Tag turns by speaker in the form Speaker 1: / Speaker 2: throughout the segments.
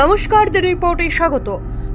Speaker 1: নমস্কার দ্য রিপোর্টে স্বাগত।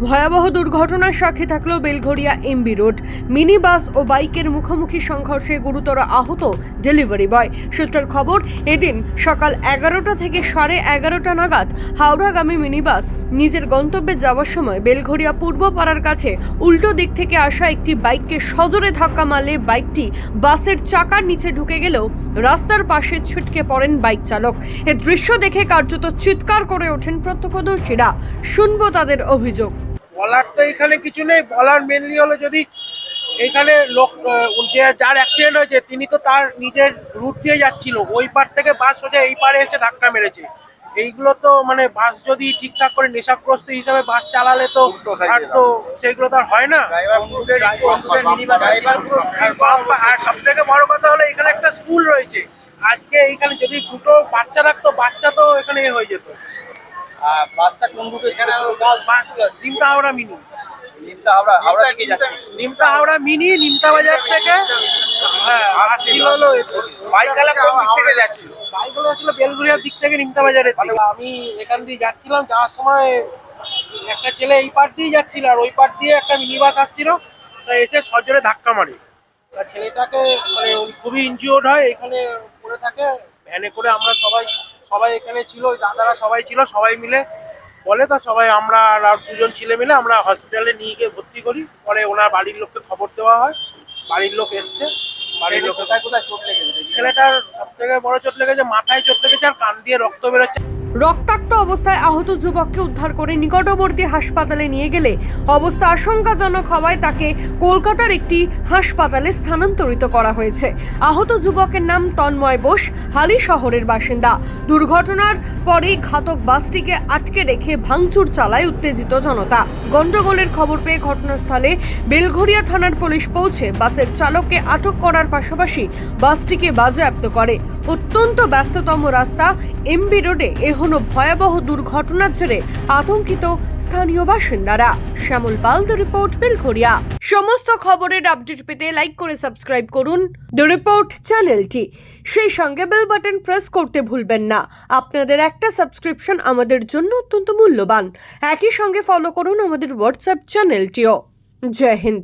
Speaker 1: ভয়াবহ দুর্ঘটনার সাক্ষী থাকল Belgharia MB road. Mini bus ও বাইকের মুখোমুখি সংঘর্ষে গুরুতর আহত ডেলিভারি বয়। সূত্রের খবর, এদিন সকাল এগারোটা থেকে সাড়ে এগারোটা নাগাদ হাওড়াগামী মিনি বাস নিজের গন্তব্যে যাওয়ার সময় বেলঘরিয়া পূর্ব পাড়ার কাছে উল্টো দিক থেকে আসা একটি বাইককে সজোরে ধাক্কা মারলে বাইকটি বাসের চাকার নিচে ঢুকে গেলেও রাস্তার পাশে ছিটকে পড়েন বাইক চালক। এ দৃশ্য দেখে কার্যত চিৎকার করে ওঠেন প্রত্যক্ষদর্শীরা। শুনব তাদের অভিযোগ।
Speaker 2: বলার তো এখানে কিছু নেই, বলার মেনলি হলো যদি এখানে লোক যে যার অ্যাক্সিডেন্ট হয়েছে, তিনি তো তার নিজের রুট দিয়ে যাচ্ছিল। ওই পার থেকে বাস সোজা এই পারে এসে ধাক্কা মেরেছে। এইগুলো তো মানে বাস যদি ঠিকঠাক করে নেশাগ্রস্ত হিসাবে বাস চালালে তো আর তো সেগুলো তো আর হয় না। আর সব থেকে বড় কথা হলো এখানে একটা স্কুল রয়েছে। আজকে এইখানে যদি দুটো বাচ্চা থাকতো বাচ্চা তো এখানে এ হয়ে যেত।
Speaker 3: আর বাসটা কোন রুটে
Speaker 2: নিমতা হাওড়া মিনি।
Speaker 3: নিমতা হাওড়া হাওড়া থেকে যাচ্ছে?
Speaker 2: নিমতা হাওড়া মিনি নিমতা বাজার থেকে। হ্যাঁ আসছিল হলো
Speaker 3: বাইক চালক কোন দিক থেকে যাচ্ছিল?
Speaker 2: বাইকগুলো আসলে বেলগুড়িয়ার দিক থেকে নিমতা বাজারে আমি এখান দিয়ে যাচ্ছিলাম, যাওয়ার সময় একটা ছেলে এই পার দিয়ে যাচ্ছিল আর ওই পার দিয়ে একটা মিনি বাস আসছিল, তা এসে সজোরে ধাক্কা মারে। তা ছেলেটাকে মানে খুবই ইনজিওর্ড হয়, এখানে পড়ে থাকে, ভ্যানে করে আমরা সবাই সবাই এখানে ছিল দাদারা সবাই ছিল, সবাই মিলে বলে, তা সবাই আমরা আর দুজন ছেলে মিলে আমরা হসপিটালে নিয়ে গিয়ে ভর্তি করি, পরে ওনার বাড়ির লোককে খবর দেওয়া হয়, বাড়ির লোক এসছে। বাড়ির
Speaker 3: কোথায় কোথায় চোট লেগেছে?
Speaker 2: ছেলেটার সব থেকে বড় চোট লেগেছে, মাথায় চোট লেগেছে, আর কান দিয়ে রক্ত বেরোচ্ছে।
Speaker 1: রক্তাক্ত অবস্থায় আহত যুবককে উদ্ধার করে নিকটবর্তী হাসপাতালে নিয়ে গেলে অবস্থা আশঙ্কাজনক হওয়ায় তাকে কলকাতার একটি হাসপাতালে স্থানান্তরিত করা হয়েছে। আহত যুবকের নাম তন্ময় বোস, হালি শহরের বাসিন্দা। দুর্ঘটনার পরেই ঘাতক বাসটিকে আটকে রেখে ভাঙচুর চালায় উত্তেজিত জনতা। গন্ডগোলের খবর পেয়ে ঘটনাস্থলে বেলঘরিয়া থানার পুলিশ পৌঁছে বাসের চালককে আটক করার পাশাপাশি বাসটিকে বাজেয়াপ্ত করে। অত্যন্ত ব্যস্ততম রাস্তা এমবি রোডে এ হলো ভয়াবহ দুর্ঘটনার জেরে আতঙ্কিত স্থানীয় বাসিন্দারা। শ্যামল পাল দ্য রিপোর্ট বেলঘরিয়া সমস্ত খবরের আপডেট পেতে লাইক করে সাবস্ক্রাইব করুন। দ্য রিপোর্ট চ্যানেলটি সেই সঙ্গে বেল বাটন প্রেস করতে ভুলবেন না। আপনাদের একটা সাবস্ক্রিপশন আমাদের জন্য অত্যন্ত মূল্যবান। একই সঙ্গে ফলো করুন আমাদের হোয়াটসঅ্যাপ চ্যানেলটিও জয় হিন্দ।